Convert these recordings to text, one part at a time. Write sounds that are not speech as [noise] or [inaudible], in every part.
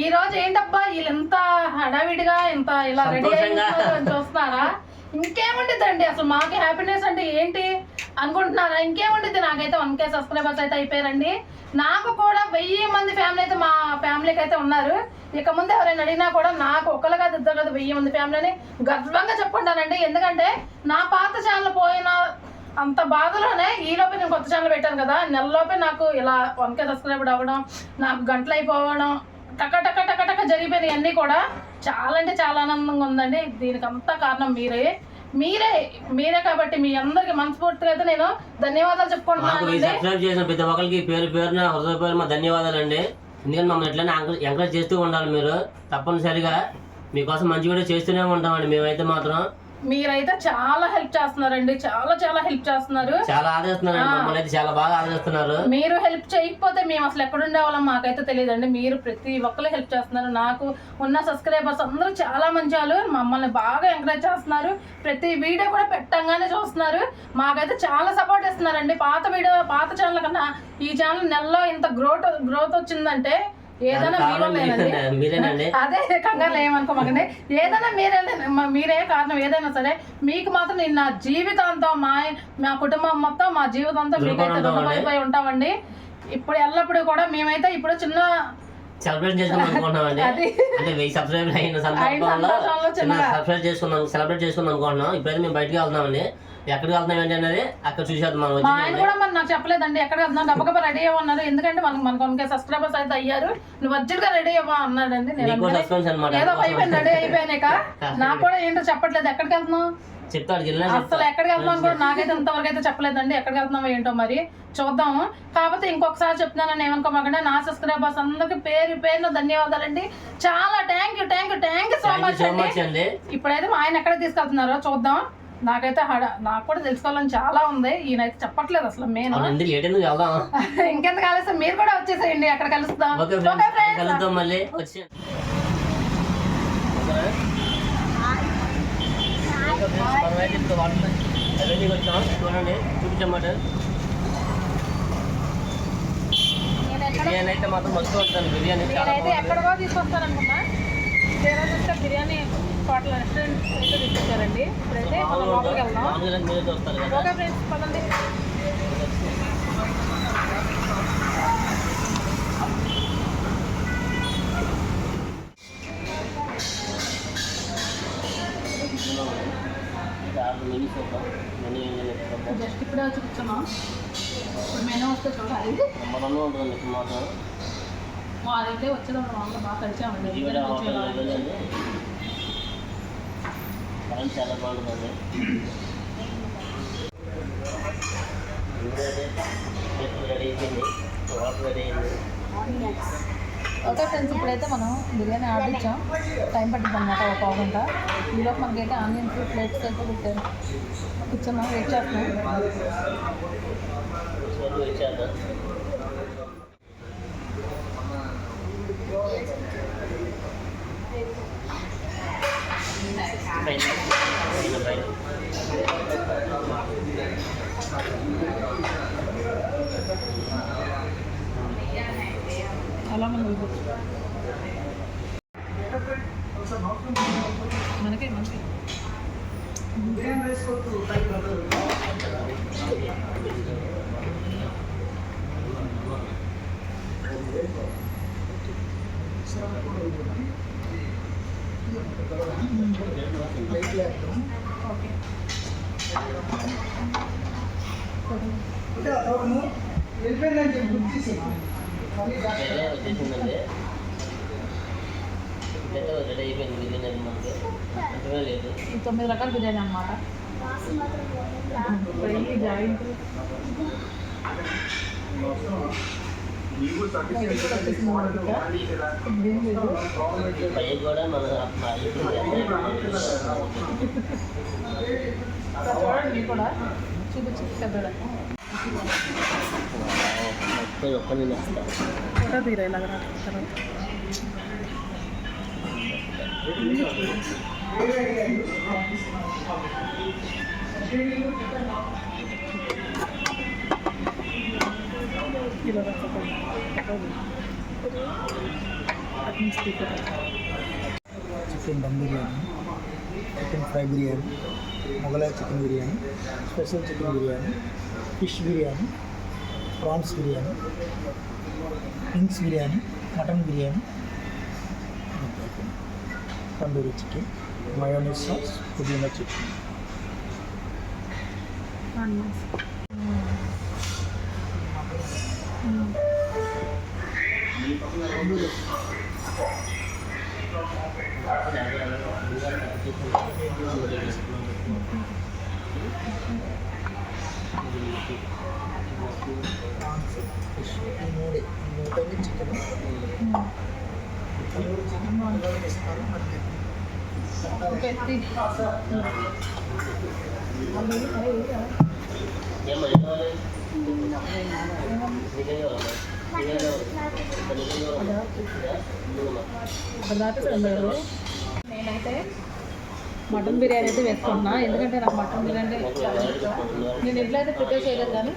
ఈ రోజు ఏంటబ్బా? వీళ్ళు ఎంత హడావిడిగా ఇంత ఇలా రెడీ సంతోషంగా. అయ్యి చూస్తున్నారా? ఇంకేముండిద్దండి? అసలు మాకు హ్యాపీనెస్ అంటే ఏంటి అనుకుంటున్నారా? ఇంకేముండిద్ది? నాకైతే వన్ కే సబ్స్క్రైబర్స్ అయితే అయిపోయారండి. నాకు కూడా వెయ్యి మంది ఫ్యామిలీ అయితే మా ఫ్యామిలీకి అయితే ఉన్నారు. ఇక ముందు ఎవరైనా అడిగినా కూడా నాకు ఒకళ్ళు కాదు ఇద్దరు కాదు వెయ్యి మంది ఫ్యామిలీని గర్వంగా చెప్పుకుంటానండి. ఎందుకంటే నా పాత ఛానల్ పోయిన అంత బాధలోనే ఈ లోపే నేను కొత్త ఛానల్ పెట్టాను కదా నెలలోపే నాకు ఇలా వంకే సబ్స్క్రైబ్ అవ్వడం నాకు గంటలు అయిపోవడం టక టక టక టక జరిగిపోయినాయి అన్నీ కూడా. చాలా అంటే చాలా ఆనందంగా ఉందండి. దీనికి అంతా కారణం మీరే. మీరే మీరే కాబట్టి మీ అందరికి మనస్ఫూర్తిగా అయితే నేను ధన్యవాదాలు చెప్పుకుంటున్నాను సబ్స్క్రైబ్ చేసిన ప్రతి ఒక్కరికి పేరు పేరున హృదయపూర్వక మా ధన్యవాదాలండి. ఎందుకంటే మమ్మల్ని ఎట్లనే ఎంకరేజ్ చేస్తూ ఉండాలి మీరు. తప్పనిసరిగా మీకోసం మంచి వీడియో చేస్తూనే ఉంటామండి. మేమైతే మాత్రం మీరైతే చాలా హెల్ప్ చేస్తున్నారండి. చాలా చాలా హెల్ప్ చేస్తున్నారు. చాలా ఆదరిస్తున్నారు మమ్మల్ని అయితే చాలా బాగా ఆదరిస్తున్నారు. మీరు హెల్ప్ చేయకపోతే మేము అసలు ఎక్కడ ఉండేవాళ్ళం మాకైతే తెలియదండి. మీరు ప్రతి ఒక్కరు హెల్ప్ చేస్తున్నారు. నాకు ఉన్న సబ్స్క్రైబర్స్ అందరూ చాలా మంచి వాళ్ళు. మమ్మల్ని బాగా ఎంకరేజ్ చేస్తున్నారు. ప్రతి వీడియో కూడా పెట్టంగానే చూస్తున్నారు. మాకైతే చాలా సపోర్ట్ ఇస్తున్నారండి. పాత వీడియో పాత ఛానల్ కన్నా ఈ ఛానల్ నెలలో ఇంత గ్రోత్ గ్రోత్ వచ్చిందంటే అదే కంగారు ఏమనుకోమాకండి. ఏదైనా మీరే మీరే కారణం ఏదైనా సరే మీకు మాత్రం నేను నా జీవితాంతం మా మా కుటుంబం మొత్తం మా జీవితాంతం మీకైతే. రుణపడిపోయి ఉంటామండి. ఇప్పుడు ఎల్లప్పుడూ కూడా మేమైతే ఇప్పుడు చిన్న సెలబ్రేట్ చేసుకుందాం అనుకుంటున్నామండి. అంటే వెయ్యి సబ్స్క్రైబర్ అయిన సందర్భంలో. సబ్స్క్రైబ్ చేసుకుందాం సెలబ్రేట్ చేసుకుందాం అనుకుంటున్నాం. ఇప్పుడైతే మేము బయటికి వెళ్తున్నామండి. ఎక్కడికి వెళ్తున్నాం ఏంటి అనేది అక్కడ చూసేద్దాం మనం మా ఆయన కూడా మరి నాకు చెప్పలేదండి. ఎక్కడ వెళ్తున్నాం గబగబా రెడీ అవ్వన్నారు ఎందుకంటే మనకు మనకు కొనుకే సబ్స్క్రైబర్స్ అయితే అయ్యారు. నువ్వు అర్జెంట్గా రెడీ అవ్వ అన్నాడండి. నేను నీకు. సస్పెన్స్ ఏదో అయిపోయింది రెడీ అయిపోయినాక. [laughs] నాకు కూడా ఏంటో చెప్పట్లేదు. ఎక్కడికి చెప్తాడు వెళ్ళినా అసలు ఎక్కడికి వెళ్తున్నాం కూడా [laughs] నాకైతే ఇంతవరకు అయితే చెప్పలేదండి. ఎక్కడికి వెళ్తున్నామో ఏంటో మరి చూద్దాము. కాకపోతే ఇంకొకసారి చెప్తున్నానని ఏమనుకోమాకండి. నా సబ్స్క్రైబర్స్ అందరికి పేరు పేరున ధన్యవాదాలండి. చాలా thank you thank you thank you so much అండి. మచ్ అండి. ఇప్పుడైతే మా ఆయన ఎక్కడ తీసుకెళ్తున్నారో చూద్దాం. నాకైతే హడ నాకు కూడా తెలుసుకోవాలని చాలా ఉంది. ఈయనైతే చెప్పట్లేదు అసలు మెయిన్. వెళ్దాం? [laughs] ఇంకెందుకు ఆలస్యం మీరు కూడా వచ్చేసేయండి అక్కడ కలుస్తాం కలుద్దాం మళ్ళీ. వచ్చి. చూడండి చూపించమాట. బిర్యానీ అయితే మాత్రం మస్తు వస్తుంది బిర్యానీ ఎక్కడికో తీసుకొస్తాననుకున్నా. తీరా బిర్యానీ హోటల్ రెస్టారెంట్ అయితే తీసుకొచ్చారండి ఇప్పుడైతే మనం లోపలికి వెళ్దాం. ఓకే ఫ్రెండ్స్ పదండి. జస్ట్ ఇప్పుడే వచ్చి కూర్చున్నాం. ఇప్పుడు మెనూ వస్తే చూడాలి. ఉంటుంది మాత్రం మా అదైతే వచ్చేటప్పుడు మామూలుగా బాగా కలిసామండి చాలా రెడీ రెడీ అయింది ఓకే ఫ్రెండ్స్ ఇప్పుడైతే మనం బిర్యానీ ఆర్డర్ ఇచ్చాం. టైం పట్టింది అనమాట ఒక పావు గంట. ఈలోపు మనకైతే ఆనియన్స్ ప్లేట్స్ అయితే పెట్టారు. కూర్చున్నాం వెయిట్ చేస్తున్నాం సో ఇచ్చేద్దాం పైన పైన పైన చాలా మంది మనకే మనకి ఓకే వేరే వచ్చేసిందండి ఇదైతే రెడీ అయిపోయింది బిర్యానీ అది మనకి అంతమే లేదు ఈ తొమ్మిది రకాల బిర్యానీ అనమాట జాయింట్ పై కూడా మన అయిపోయింది చూడండి ఒక్క నేను వస్తా ఫోటో తీరా ఇలాగ తర్వాత chicken dum biryani chicken fry biryani Mughlai chicken biryani special chicken biryani fish biryani prawns biryani wings biryani mutton biryani tandoori chicken mayonnaise sauce పుదీనా చికెన్ ప్రాన్స్ ఫిష్ ఈ మూడే ఈ మూడు చికెన్ తందూరి చికెన్ అందులో ఇస్తారు మరి నేనైతే మటన్ బిర్యానీ అయితే వేసుకుంటున్నా. ఎందుకంటే నాకు మటన్ బిర్యానీ అంటే నేను ఇంట్లో అయితే ప్రిపేర్ చేయలేదు కానీ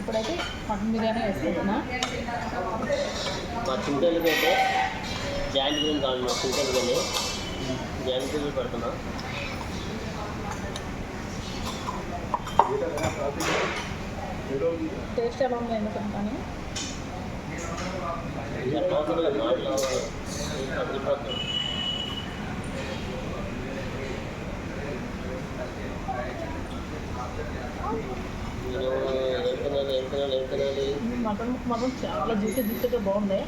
ఇప్పుడైతే మటన్ బిర్యానీ వేసుకుంటున్నా. మా చింతలకి అయితే జాయింట్ బిర్యానీ కావాలి మా చింతలు కానీ బిర్యానీ పెడుతున్నా టేస్ట్ ఎలా ఉంది ఎందుకంటే ఎట్లా అవుతుందో మాటలు తగ్గిపోతుంది నేను ఏం తినాలి ఏం తినాలి ఏం తినాలి? మటన్ మాత్రం చాలా జ్యూసీ జ్యూసీగా బాగుంది.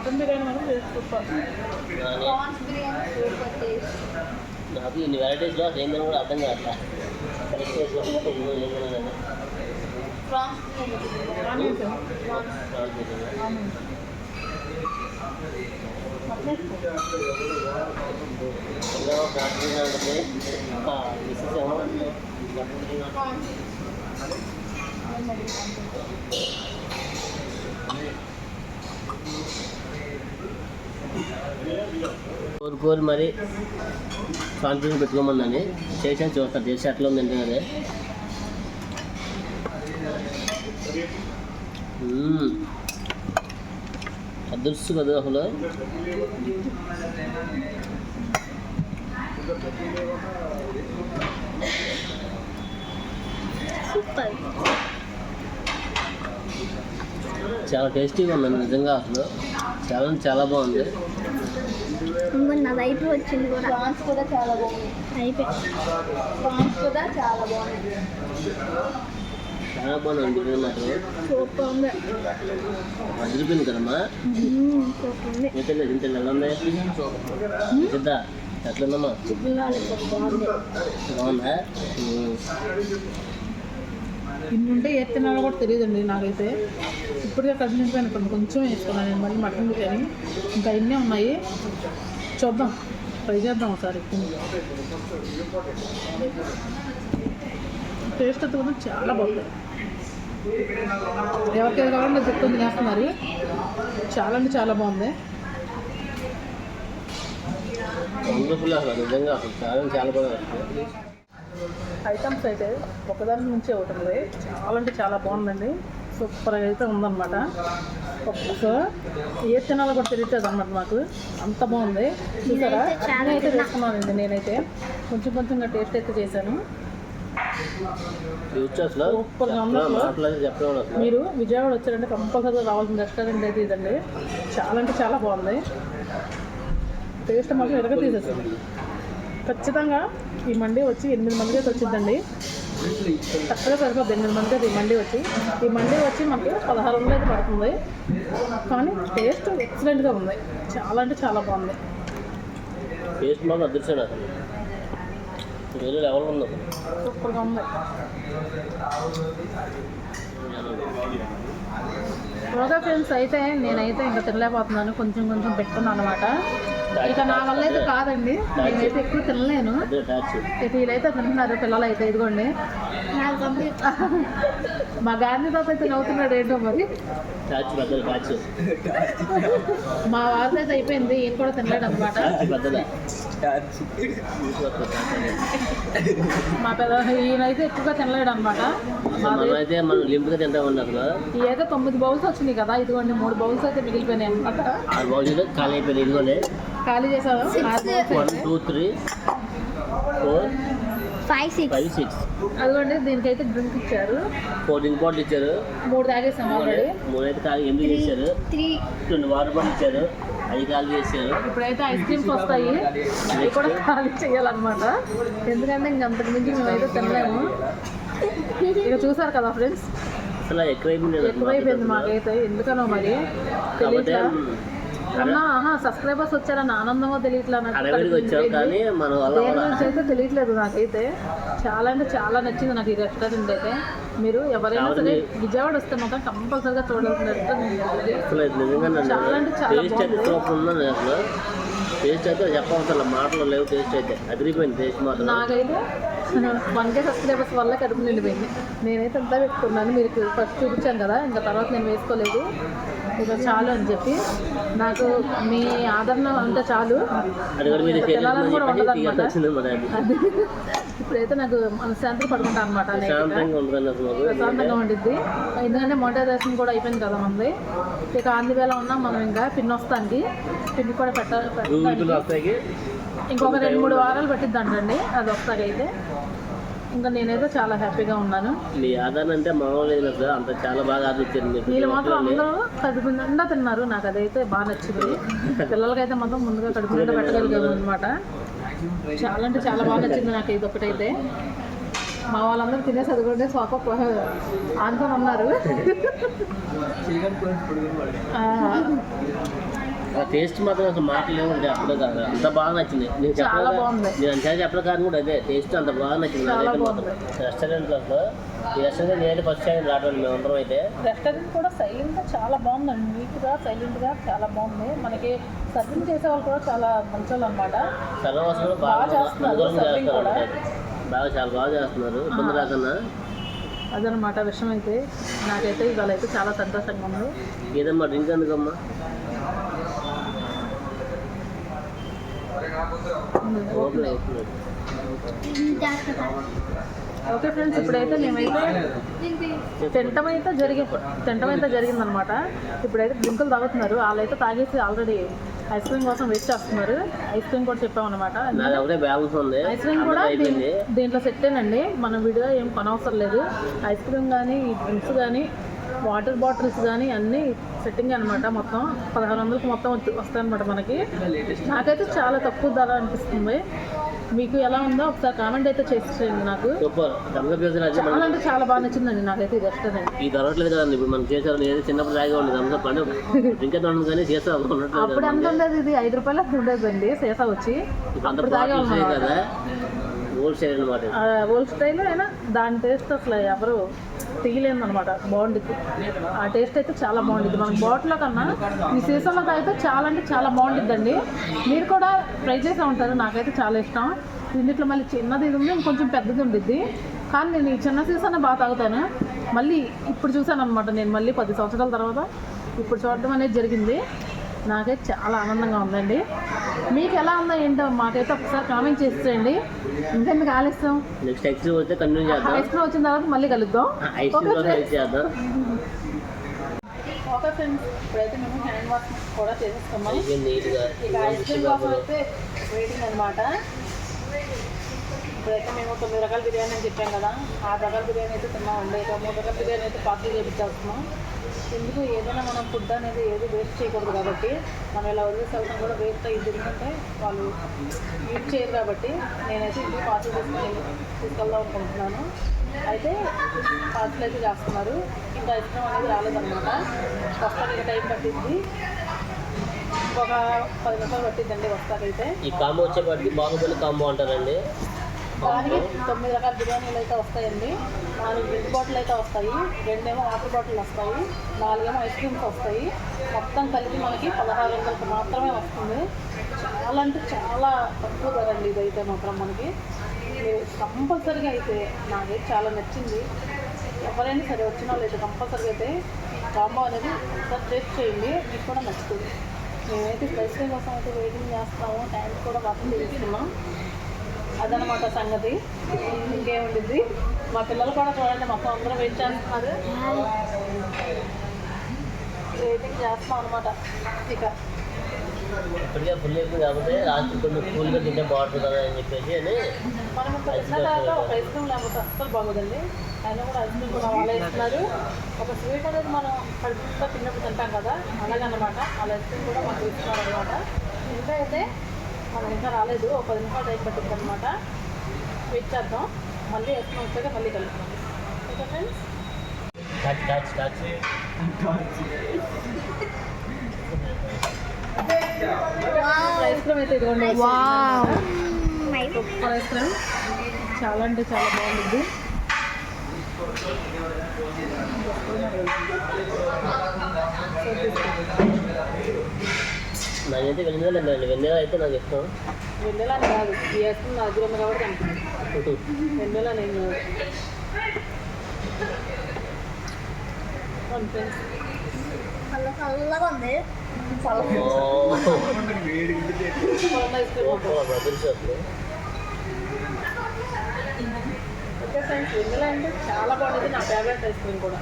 మటన్ బిర్యానీ మాత్రం సూపర్. కానీ నాకు ఇన్ని వెరైటీస్లో అసలు ఏందని కూడా అర్థం కావట్లా. ప్రాన్స్ బిర్యానీ. ప్రాన్స్ బిర్యానీ. ఉంటుంది. ఇంకా మిస్సెస్ ఏమో మటన్ బిర్యానీ కోరి కోరి మరి కాన్ఫిడెన్స్ పెట్టుకోమన్నాను. చేసాను చూస్తా చేసి ఎట్లా ఉంది అంటే అదే. అదృష్టం కదా అసలు. చాలా టేస్టీగా ఉందండి నిజంగా అసలు. చాలా చాలా బాగుంది. నాది అయిపోయి వచ్చింది కూడా. ప్రాన్స్ కూడా చాలా బాగుంది. అయిపోయి. ప్రాన్స్ కూడా చాలా బాగుంది. చాలా బాగుంది సూపర్ ఉంది. అదిరిపోయింది కదమ్మా? సూపర్ ఉంది. ఇంత ఇంత ఎలా ఉంది? సిద్ధా ఎట్లుందమ్మా? బాగుంది. ఇన్నుంటే ఎత్తినాలో కూడా తెలియదండి నాకైతే. ఇప్పటికే కఠినపోయాను ఇక్కడ కొంచెం వేసుకున్నాను నేను మళ్ళీ మటన్ బిర్యానీ. ఇంకా ఇన్నే ఉన్నాయి. చూద్దాం ట్రై చేద్దాం ఒకసారి టేస్ట్ అయితే కూడా చాలా బాగుంది. ఎవరికైనా కావాలంటే చెప్తుంది తినేస్తున్నారు చాలా అంటే చాలా బాగుంది. వండర్ఫుల్ అసలు నిజంగా అసలు చాలా చాలా బాగా ఐటమ్స్ అయితే ఒకదాని నుంచి ఒకటి ఉంది. చాలా అంటే చాలా బాగుందండి. సూపర్ అయితే ఉందన్నమాట. సో ఏ తినాలో కూడా తెలియట్లేదు అనమాట మాకు. అంత బాగుంది. చూసారా? చాలా నేనైతే తిన్నా. వేసుకున్నానండి నేనైతే. కొంచెం కొంచెంగా టేస్ట్ అయితే చేశాను. మీరు విజయవాడ వచ్చారంటే కంపల్సరీగా రావాల్సిన రెస్టారెంట్ అయితే ఇదండి. చాలా అంటే చాలా బాగుంది. టేస్ట్ మాత్రం ఎరగ తీసేస్తుంది ఖచ్చితంగా ఈ మండి వచ్చి ఎనిమిది మందికి అయితే వచ్చిందండి చక్కగా సరిపోద్ది ఎనిమిది మందికి ఈ మండి వచ్చి. ఈ మండి వచ్చి మనకి పదహారు వందలు అయితే పడుతుంది. కానీ టేస్ట్ ఎక్సలెంట్గా ఉంది. చాలా అంటే చాలా బాగుంది. టేస్ట్ మాత్రం అదృష్టం అసలు. వేరే లెవెల్ ఉంది సూపర్గా ఉంది. ఓకే ఫ్రెండ్స్ అయితే నేనైతే ఇంకా తినలేకపోతున్నాను. కొంచెం కొంచెం పెట్టుకున్నాను అనమాట ఇక నా వల్ల అయితే కాదండి. నేనైతే ఎక్కువ తినలేను. వీళ్ళైతే తింటున్నారు పిల్లలు అయితే ఇదిగోండి. నాకు కంప్లీట్ మా గాంధీ తాత అయితే నవ్వుతున్నాడు ఏంటో మరి? మా వారితో అయితే అయిపోయింది ఈయన కూడా తినలేడు అనమాట మా పెద్ద ఈయనైతే ఎక్కువగా తినలేడు అనమాట మనం లింపుగా తొమ్మిది బౌల్స్ వచ్చినాయి కదా ఇదిగోండి మూడు బౌల్స్ అయితే మిగిలిపోయినాయి అనమాట ఖాళీ అయిపోయింది ఇదిగోనే ఖాళీ చేసావా? One two three four five six five six అదిగోండి దీనికైతే డ్రింక్ ఇచ్చారు. ఫోర్ డ్రింక్ బాటిల్ ఇచ్చారు. మూడు తాగేసాం ఆల్రెడీ. మూడు అయితే ఖాళీ ఎనిమిది చేశారు. త్రీ రెండు వాటర్ బాటిల్ ఇచ్చారు. ఐదు ఖాళీ చేశారు. ఇప్పుడైతే ఐస్ క్రీమ్స్ వస్తాయి. అవి కూడా ఖాళీ చేయాలన్నమాట. ఎందుకంటే ఇంక అంతకు మించి మేమైతే తినలేము. ఇక చూసారు కదా ఫ్రెండ్స్ అసలు ఎక్కువైపోయింది ఎక్కువైపోయింది మాకైతే. ఎందుకనో మరి. తెలియట్లా అన్నా సబ్స్క్రైబర్స్ వచ్చారని ఆనందమో తెలియట్లా నాకు. అడవిడికి వచ్చాం కానీ మన అయితే తెలియట్లేదు నాకైతే. చాలా అంటే చాలా నచ్చింది నాకు ఈ రెస్టారెంట్ అయితే. మీరు ఎవరైనా సరే విజయవాడ వస్తే మాత్రం కంపల్సరీగా చూడాల్సిన రెస్టారెంట్ చాలా అంటే చాలా టేస్ట్ అయితే బాగుంది. టేస్ట్ అయితే చెప్పవసరం మాటలు లేవు టేస్ట్ అయితే. అదిరిపోయింది టేస్ట్ మాత్రం. నాకైతే వన్ కే సబ్స్క్రైబర్స్ వల్ల కడుపు నిండిపోయింది. నేనైతే అంతా పెట్టుకున్నాను. మీరు ఫస్ట్ చూపించాను కదా ఇంకా తర్వాత నేను వేసుకోలేదు. ఇక చాలు అని చెప్పి. నాకు మీ ఆదరణ అంటే చాలు. తినాలని కూడా ఉండదు అది. ఇప్పుడైతే నాకు మనశ్శాంతి పడుకుంటా అనమాట. ప్రశాంతంగా ఉండిద్ది. ఎందుకంటే మోటారైజేషన్ కూడా అయిపోయింది కదా మనది. ఇక ఆంది వేళ ఉన్నాం మనం ఇంకా పిన్ వస్తానికి. పిన్ కూడా పెట్ట ఇంకొక రెండు మూడు వారాలు పట్టిద్దంటండి అది వస్తాకైతే ఇంకా నేనైతే చాలా హ్యాపీగా ఉన్నాను. మీ ఆధార్ అంటే మామూలు అసలు అంత చాలా బాగా మీరు వీళ్ళు మాత్రం అందరూ కడుపు నిండా తిన్నారు నాకు అదైతే బాగా నచ్చింది. పిల్లలకైతే మాత్రం ముందుగా కడుపు నిండా పెట్టగలిగాము అనమాట చాలా అంటే చాలా బాగా నచ్చింది నాకు ఇది ఒకటైతే. మా వాళ్ళందరూ తినేసి అది కూడా సోఫా ఆనుకొని ఉన్నారు టేస్ట్ మాత్రం అసలు మాటలు లేవు చెప్పడం కాదు. అంత బాగా నచ్చింది. నేను చాలా బాగుంది. నేను అంతా చెప్పడం కారణం కూడా అదే టేస్ట్ అంత బాగా నచ్చింది. రెస్టారెంట్ అసలు ఈ రెస్టారెంట్ నేనే ఫస్ట్ టైం రావడం మేమందరం అయితే. రెస్టారెంట్ కూడా సైలెంట్గా చాలా బాగుందండి నీట్గా సైలెంట్గా చాలా బాగుంది. మనకి సర్వింగ్ చేసే వాళ్ళు కూడా చాలా మంచి వాళ్ళు అనమాట సర్వస్ కూడా బాగా చేస్తున్నారు, కూడా. బాగా చాలా బాగా చేస్తున్నారు. ఇబ్బంది రాకన్నా? అదనమాట విషయం అయితే. నాకైతే ఇవాళ అయితే చాలా సంతోషంగా ఉంది. ఏదమ్మా డ్రింక్ ఎందుకమ్మా ఓపెన్ అవుతుంది ఓకే ఫ్రెండ్స్ ఇప్పుడైతే మేమైతే తింటం అయితే జరిగి తింటం అయితే జరిగిందనమాట ఇప్పుడైతే డ్రింకులు తాగుతున్నారు. వాళ్ళైతే తాగేసి ఆల్రెడీ ఐస్ క్రీమ్ కోసం వెయిట్ చేస్తున్నారు. ఐస్ క్రీమ్ కూడా చెప్పామన్నమాట. ఐస్ క్రీమ్ కూడా దీంట్లో సెట్టేనండి మనం విడిగా ఏం కొనవసరం లేదు. ఐస్ క్రీమ్ కానీ డ్రింక్స్ కానీ వాటర్ బాటిల్స్ కానీ అన్నీ సెట్టింగ్ అనమాట మొత్తం పదహారు వందలకి మొత్తం వస్తాయి అనమాట మనకి. నాకైతే చాలా తక్కువ ధర అనిపిస్తుంది. మీకు ఎలా ఉందో ఒకసారి కామెంట్ అయితే నాకు. థమ్స్అప్ చేసిన అది చాలా అంటే చాలా బాగా నచ్చిందండి నాకైతే ఈ రెస్టారెంట్ ఈ దొరకట్లేదు కదండి. ఇప్పుడు మనం చేసారు ఏదో చిన్నప్పుడు థమ్స్అప్ అంటే డ్రింక్ అయితే ఉండదు కానీ చేసా అప్పుడు ఎంత ఉండేది ఇది? ఐదు రూపాయలు ఉండేదండి సీసా వచ్చి. అంత అప్పుడు అన్నమాట. కదా. ఓల్డ్ స్టైల్ అనమాట ఓల్డ్ స్టైల్ అయినా దాని టేస్ట్ అసలు ఎవరు తీయలేదు అనమాట బాగుండిద్ది. ఆ టేస్ట్ అయితే చాలా బాగుండిద్ది. మనం బాటిల్లో కన్నా ఈ సీజన్లో తాగితే చాలా అంటే చాలా బాగుండిద్దండి. మీరు కూడా ట్రై చేసే ఉంటారు. నాకైతే చాలా ఇష్టం. ఇందులో మళ్ళీ చిన్నది ఇది ఉంది ఇంకొంచెం పెద్దది ఉండిద్ది. కానీ నేను ఈ చిన్న సీజన్ బాగా తాగుతాను. మళ్ళీ ఇప్పుడు చూసాను అనమాట నేను మళ్ళీ పది సంవత్సరాల తర్వాత. ఇప్పుడు చూడడం అనేది జరిగింది. నాకైతే చాలా ఆనందంగా ఉందండి. మీకు ఎలా ఉందో ఏంటో మాకైతే ఒకసారి కామెంట్ చేసేయండి ఇంకెందుకు ఆలస్యం? నెక్స్ట్ క్రీమ్ వస్తే కంటిన్యూ చేద్దాం. క్రీమ్ వచ్చిన తర్వాత మళ్ళీ కలుద్దాం. చేద్దాం. ఓకే ఫ్రెండ్స్ ఇప్పుడైతే మేము హ్యాండ్ వాష్ కూడా నీట్గా ఇక ఐస్ క్రీమ్ కోసం అయితే వెయిటింగ్ అనమాట ఇప్పుడైతే మేము తొమ్మిది రకాల బిర్యానీ అని చెప్పాం కదా. ఆరు రకాల బిర్యానీ అయితే తిన్నామండి. ఇక మూడు రకాల బిర్యానీ అయితే పార్సల్ చేపించేస్తున్నాం ఎందుకు ఏదైనా మనం ఫుడ్ అనేది ఏది వేస్ట్ చేయకూడదు కాబట్టి మనం ఇలా వదిలేసి వెళ్తాం కూడా వేస్ట్ అయ్యి ఎందుకంటే వాళ్ళు యూజ్ చేయరు కాబట్టి నేనైతే ఇంటికి పార్సల్ తీసుకుని తీసుకెళ్దాం అనుకుంటున్నాను. అయితే పార్సల్ అయితే చేస్తున్నారు. ఇంకా ఇష్టం అనేది రాలేదన్నమాట. వస్తానికి టైం పట్టింది ఒక పది నిమిషాలు పట్టిందండి వస్తాకైతే ఈ కాంబో వచ్చేప్పటికి బాహుబలి కాంబో అంటారండి. దానికి తొమ్మిది రకాల బిర్యానీలు అయితే వస్తాయండి. నాలుగు డ్రింక్ బాటిల్ అయితే వస్తాయి. రెండేమో వాటర్ బాటిల్ వస్తాయి. నాలుగేమో ఐస్ క్రీమ్స్ వస్తాయి. మొత్తం కలిపి మనకి పదహారు వందలకు మాత్రమే వస్తుంది. చాలా అంటే చాలా తక్కువ ధర అండి ఇదైతే మాత్రం మనకి. కంపల్సరీగా అయితే నాకైతే చాలా నచ్చింది. ఎవరైనా సరే వచ్చిన వాళ్ళు అయితే కంపల్సరీగా అయితే కాంబో అనేది ఒకసారి టేస్ట్ చేయండి. మీకు కూడా నచ్చుతుంది. మేమైతే ఐస్ కోసం అయితే వెయిటింగ్ చేస్తాము. టైం కూడా మాత్రం తీసుకున్నాం అదనమాట సంగతి. ఇంకేముండిద్ది? మా పిల్లలు కూడా చూడండి మొత్తం అందరూ వెయిట్ చేస్తున్నారు. వెయిటింగ్ చేస్తున్నాం అనమాట ఇక. ఇప్పటికే ఫుల్ అయిపోయింది కాబట్టి రాత్రి కొంచెం కూల్గా తింటే బాగుంటుంది కదా అని చెప్పేసి అని మనం ఇంత తిన్న తర్వాత ఒక ఐస్ క్రీమ్ లేకపోతే అస్సలు బాగోదండి. అయినా కూడా ఐస్ క్రీమ్ కూడా వాళ్ళు ఇస్తున్నారు. ఒక స్వీట్ అనేది మనం కడుపుతో తిన్నప్పుడు తింటాం కదా అలాగనమాట. వాళ్ళ ఐస్ క్రీమ్ కూడా మనకు ఇస్తున్నారు అనమాట ఇంకా అయితే మనం ఇంకా రాలేదు. ఒక పది నిమిషాలు టైం పట్టింది అనమాట వెయిట్ చేద్దాం. మళ్ళీ క్రీమ్ వచ్చాక మళ్ళీ కలుపుతాం okay friends touch touch touch ice cream అయితే ఇదిగోండి. Wow. సూపర్ ఐస్ క్రీమ్ చాలా అంటే చాలా బాగుంటుంది నాకైతే వెన్నెల అండి వెన్నెల అయితే నాకు ఇష్టం. వెన్నెల అని కాదు. క్రీమ్ నా దగ్గర ఉంది కాబట్టి అనుకుంటున్నాను వెన్నెల నేను చల్ల చల్లగా ఉంది. ఓకే ఫ్రెండ్స్ వెన్నెల అంటే చాలా బాగుంటుంది. నా ఫేవరెట్ ఐస్ క్రీమ్ కూడా.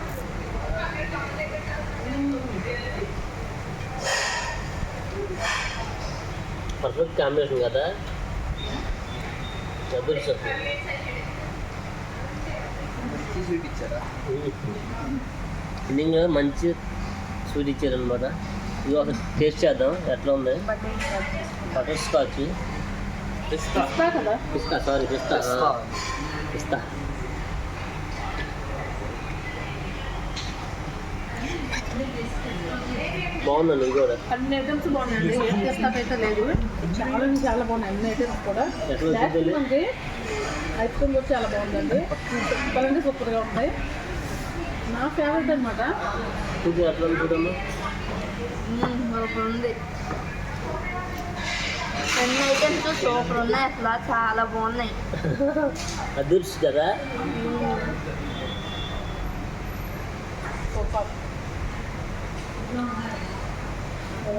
పర్ఫెక్ట్ కాంబినేషన్ కదా బ్రదర్స్ అసలు ఎండింగ్ మంచి స్వీట్ ఇచ్చారనమాట ఇది ఒక టేస్ట్ చేద్దాం ఎట్లా ఉంది butterscotch pista sorry pista pista బాగుందండి ఇది కూడా. అన్ని ఐటమ్స్ బాగున్నాయండి. ఏం అయితే లేదు. చాలా చాలా బాగున్నాయి అన్ని ఐటమ్స్ కూడా. లాస్ట్ మనకి ఐస్ క్రీమ్ కూడా చాలా బాగుందండి. సూపర్ అంటే సూపర్గా ఉంటాయి నా ఫేవరెట్ అనమాట ఎట్లా ఉంది. ఉంది అన్ని ఐటమ్స్ సూపర్ ఉన్నాయి అసలు. చాలా బాగున్నాయి. [laughs] అదుర్స్ కదా?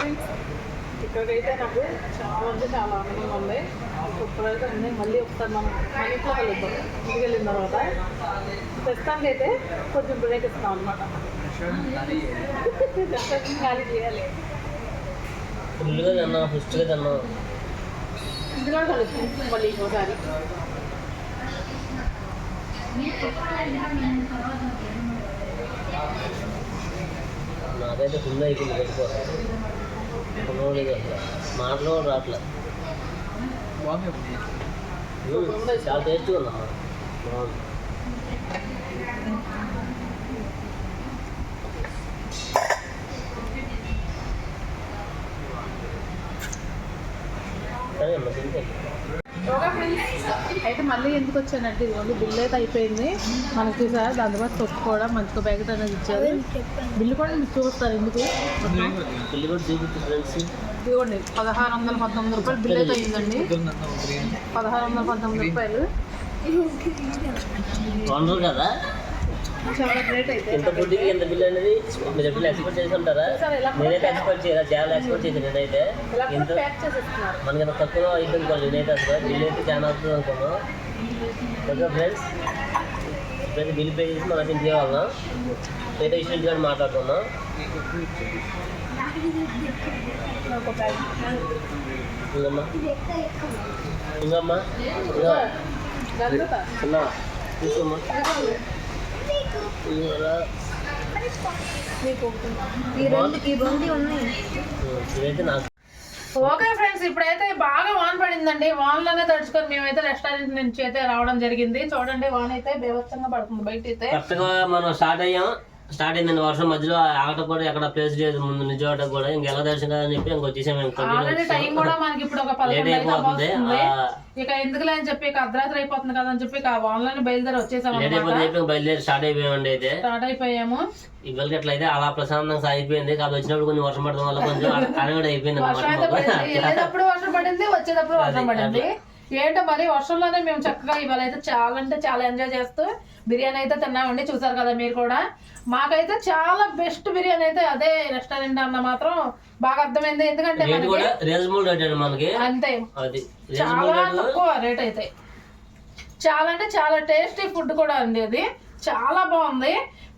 ఫ్రెండ్స్ ఇక్కడికైతే నాకు చాలా అంటే చాలా ఆనందంగా ఉంది. ఇప్పుడైతే ఉన్నాయి మళ్ళీ ఒకసారి మనం మన ఇంట్లో కలుద్దాం ఇంటికి వెళ్ళిన తర్వాత. ప్రస్తుతానికి అయితే కొంచెం బ్రేక్ ఇస్తాం అనమాట ఖాళీ చేయాలి. ఫుల్గా తిన్నాం ఫుస్ట్గా తిన్నాం. ఇంటిలో కలుద్దాం మళ్ళీ ఇంకోసారి. నాకైతే ఫుల్ అయిపోయింది పెట్టుకోవాలి మాటలు కూడా రావట్లేదు చాలా టేస్ట్గా ఉందమ్మా బాగుంది సరే అమ్మా తింటే ఓకే ఫ్రెండ్స్ అయితే మళ్ళీ ఎందుకు వచ్చానంటే ఇదిగోండి బిల్ అయితే అయిపోయింది. మనకి చూసారా దాని తర్వాత తొక్కు కూడా మంచిగా ప్యాకెట్ అనేది ఇచ్చారు. బిల్లు కూడా మీకు చూస్తారు ఎందుకు? ఇదిగోండి పదహారు వందల పంతొమ్మిది రూపాయలు బిల్ అయితే అయిందండి. పదహారు వందల పంతొమ్మిది రూపాయలు. కదా? చాలా గ్రేట్ అయితే. ఇంత ఫుడ్కి ఎంత బిల్ అనేది మీరు ఎప్పుడు ఎక్స్పెక్ట్ చేసి ఉంటారా? నేనైతే ఎక్స్పెక్ట్ చేయాలి చాలా ఎక్స్పెక్ట్ చేసి నేనైతే. ఇంత మనకి తక్కువ నేనైతే అసలు బిల్ అయితే చాలా అవుతుంది అనుకున్నాను. ఓకే ఫ్రెండ్స్ ఇప్పుడైతే బిల్ పే చేసి మనకి ఇంటికి వాళ్ళం అయితే ఇష్యూ కానీ మాట్లాడుతున్నాం. ఇంకమ్మా ఇంకమ్మా తీసుకోమ్మా. ఇదైతే నాకు ఓకే ఫ్రెండ్స్ ఇప్పుడైతే బాగా వాన్ పడిందండి. వాన్లోనే తడుచుకొని మేమైతే రెస్టారెంట్ నుంచి అయితే రావడం జరిగింది. చూడండి వాన్ అయితే బేవచ్చంగా పడుతుంది బయట అయితే మనం స్టార్ట్ అయ్యాం. స్టార్ట్ అయిందండి వర్షం. మధ్యలో ఆట కూడా ఎక్కడ ప్లేస్ లేదు. ముందు నిజాట కూడా ఇంకెలా దర్శనం అని చెప్పి మేము ఆల్రెడీ టైం కూడా మనకి ఇప్పుడు ఒక లేట్ అయితే అయిపోతుంది. ఇక ఎందుకులే అని చెప్పి ఇక అర్ధరాత్రి అయిపోతుంది కదా అని చెప్పి ఇక వాన్లోనే బయలుదేరి వచ్చేసాం లేట్ అనమాట అయిపోతే చెప్పి బయలుదేరి స్టార్ట్ అయిపోయామండి అయితే. స్టార్ట్ అయిపోయాము. ఈ వెళ్ళకి ఎట్లయితే అలా ప్రశాంతంగా సాగిపోయింది. కాదు వచ్చినప్పుడు కొంచెం వర్షం పడడం వల్ల కొంచెం అడగడ అయిపోయింది అయితే వర్షం పడింది వచ్చేటప్పుడు వర్షం పడింది. ఏంటో మరి వర్షంలోనే మేము చక్కగా ఇవాళ అయితే చాలా అంటే చాలా ఎంజాయ్ చేస్తూ బిర్యానీ అయితే తిన్నామండి చూసారు కదా మీరు కూడా. మాకైతే చాలా బెస్ట్ బిర్యానీ అయితే అదే రెస్టారెంట్ అన్న మాత్రం బాగా అర్థమైంది. ఎందుకంటే మనకి అంతే. చాలా తక్కువ రేట్ అయితే. చాలా అంటే చాలా టేస్టీ ఫుడ్ కూడా అండి అది. చాలా బాగుంది.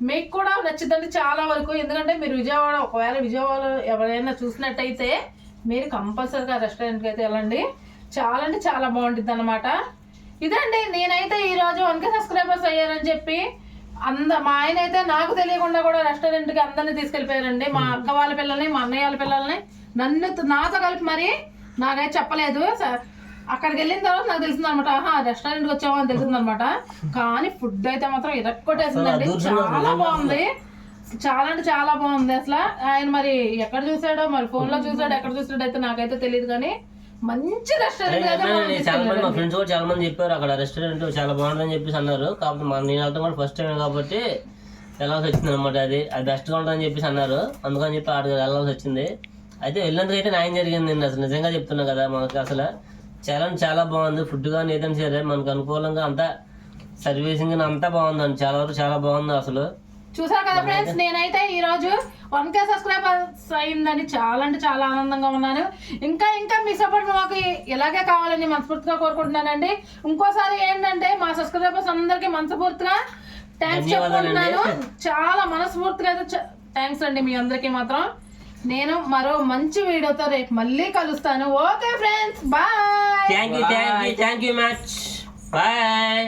మీకు కూడా నచ్చుతుంది చాలా వరకు ఎందుకంటే మీరు విజయవాడ ఒకవేళ విజయవాడ ఎవరైనా చూసినట్టయితే మీరు కంపల్సరీగా రెస్టారెంట్కి అయితే వెళ్ళండి. చాలా అంటే చాలా బాగుంటుంది అనమాట ఇదండి నేనైతే ఈరోజు వన్ కే సబ్స్క్రైబర్స్ అయ్యారని చెప్పి అంద మా ఆయన అయితే నాకు తెలియకుండా కూడా రెస్టారెంట్కి అందరిని తీసుకెళ్ళిపోయారండి. మా అక్క వాళ్ళ పిల్లల్ని మా అన్నయ్య వాళ్ళ పిల్లల్ని నన్ను నాతో కలిపి మరి నాకైతే చెప్పలేదు. అక్కడికి వెళ్ళిన తర్వాత నాకు తెలిసింది అనమాట ఆహా రెస్టారెంట్కి వచ్చామని తెలిసింది అనమాట కానీ ఫుడ్ అయితే మాత్రం ఇరక్కొట్టేసిందండి. చాలా బాగుంది. చాలా అంటే చాలా బాగుంది అసలు. ఆయన మరి ఎక్కడ చూసాడో మరి ఫోన్లో చూసాడో ఎక్కడ చూసాడో అయితే నాకైతే తెలియదు కానీ మంచి రెస్టారెంట్ చాలా మంది మా. ఫ్రెండ్స్ కూడా చాలా మంది చెప్పారు అక్కడ రెస్టారెంట్ చాలా బాగుంటుందని చెప్పేసి అన్నారు. కాకపోతే మన నేను వెళ్తాం కూడా ఫస్ట్ టైం కాబట్టి వెళ్ళాల్సి వచ్చింది అనమాట అది అది బెస్ట్గా ఉంటుందని చెప్పేసి అన్నారు. అందుకని చెప్పి అక్కడికి వెళ్ళాల్సి వచ్చింది. అయితే వెళ్ళినందుకు అయితే న్యాయం జరిగింది నేను అసలు నిజంగా చెప్తున్నా కదా మనకి అసలు. చాలా చాలా బాగుంది. ఫుడ్ కానీ ఏదైనా సరే మనకు అనుకూలంగా అంతా సర్వీసింగ్ అంతా బాగుందండి. చాలా వరకు చాలా బాగుంది అసలు. చూసారు కదా ఫ్రెండ్స్ నేనైతే ఈ రోజు వన్ కే సబ్స్క్రైబర్స్ అయిందని చాలా అంటే చాలా ఆనందంగా ఉన్నాను. ఇంకా ఇంకా మీ సపోర్ట్ మాకు ఇలాగే కావాలని మనస్ఫూర్తిగా కోరుకుంటున్నానండి. ఇంకోసారి ఏంటంటే మా సబ్స్క్రైబర్స్ అందరికీ మనస్ఫూర్తిగా థ్యాంక్స్. చెప్పుకుంటున్నాను. చాలా మనస్ఫూర్తిగా అయితే థ్యాంక్స్ అండి మీ అందరికీ మాత్రం. నేను మరో మంచి వీడియోతో రేపు మళ్ళీ కలుస్తాను. Okay friends bye thank you thank you thank you much bye